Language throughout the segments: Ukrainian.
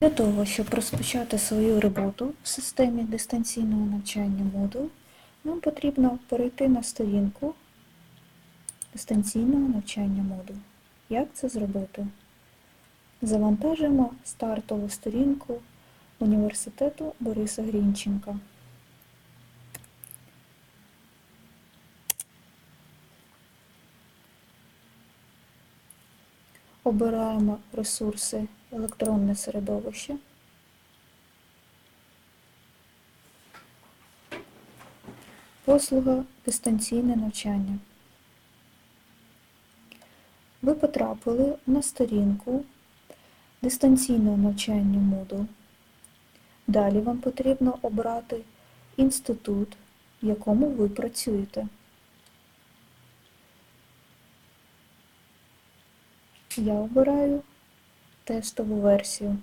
Для того, щоб розпочати свою роботу в системі дистанційного навчання Moodle, нам потрібно перейти на сторінку дистанційного навчання Moodle. Як це зробити? Завантажимо стартову сторінку університету Бориса Грінченка. Обираємо ресурси електронне середовище. Послуга дистанційне навчання. Ви потрапили на сторінку дистанційного навчання Moodle. Далі вам потрібно обрати інститут, в якому ви працюєте. Я обираю тестову версію.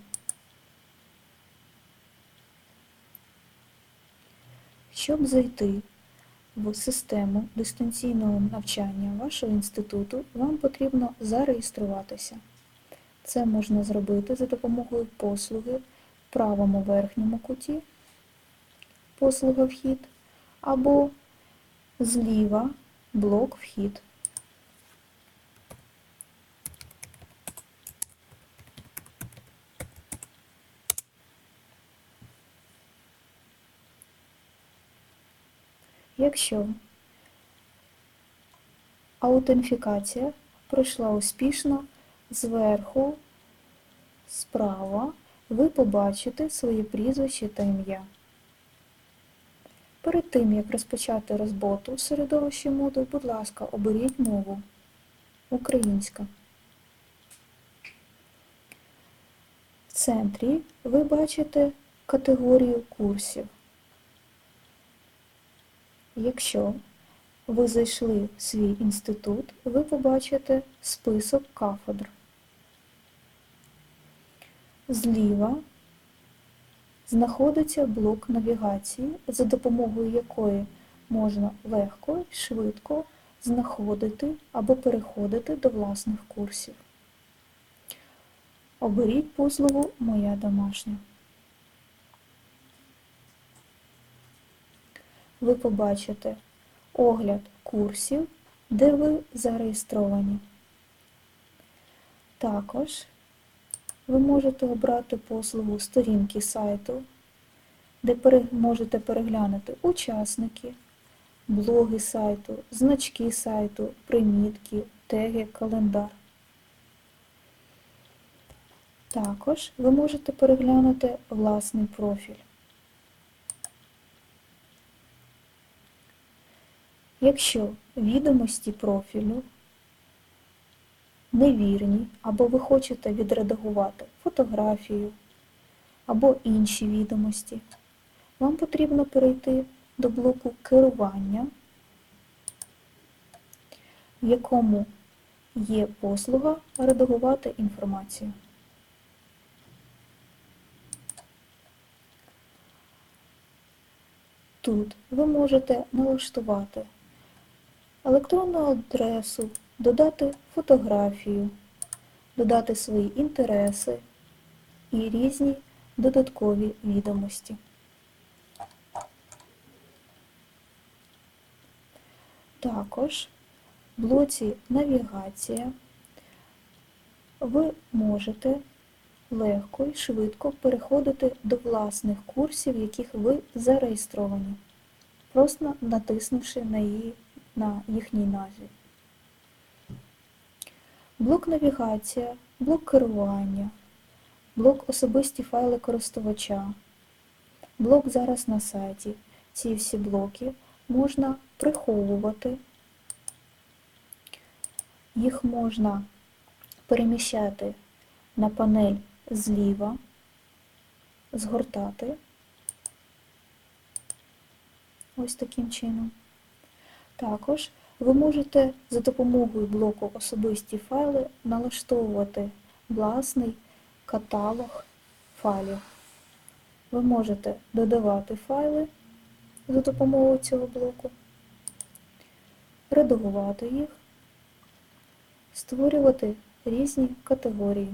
Щоб зайти в систему дистанційного навчання вашого інституту, вам потрібно зареєструватися. Це можна зробити за допомогою послуги в правому верхньому куті послуга вхід або зліва блок вхід. Якщо аутентифікація пройшла успішно, зверху справа ви побачите своє прізвище та ім'я. Перед тим, як розпочати роботу в середовищі Moodle, будь ласка, оберіть мову Українська. В центрі ви бачите категорію курсів. Якщо ви зайшли в свій інститут, ви побачите список кафедр. Зліва знаходиться блок навігації, за допомогою якої можна легко і швидко знаходити або переходити до власних курсів. Оберіть послугу Моя домашня. Ви побачите огляд курсів, де ви зареєстровані. Також ви можете обрати послугу сторінки сайту, де можете переглянути учасники, блоги сайту, значки сайту, примітки, теги, календар. Також ви можете переглянути власний профіль. Якщо відомості профілю невірні, або ви хочете відредагувати фотографію або інші відомості, вам потрібно перейти до блоку керування, в якому є послуга редагувати інформацію. Тут ви можете налаштувати електронну адресу, додати фотографію, додати свої інтереси і різні додаткові відомості. Також в блоці Навігація ви можете легко і швидко переходити до власних курсів, яких ви зареєстровані, просто натиснувши на її на їхній назві. Блок навігація, блок керування, блок особисті файли користувача, блок зараз на сайті. Ці всі блоки можна приховувати, їх можна переміщати на панель зліва, згортати ось таким чином. Також ви можете за допомогою блоку Особисті файли налаштовувати власний каталог файлів. Ви можете додавати файли за допомогою цього блоку, редагувати їх, створювати різні категорії.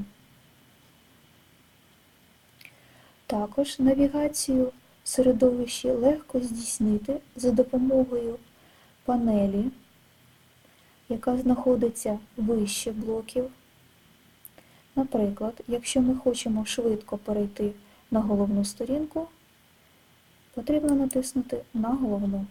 Також навігацію в середовищі легко здійснити за допомогою панелі, яка знаходиться вище блоків. Наприклад, якщо ми хочемо швидко перейти на головну сторінку, потрібно натиснути на головну.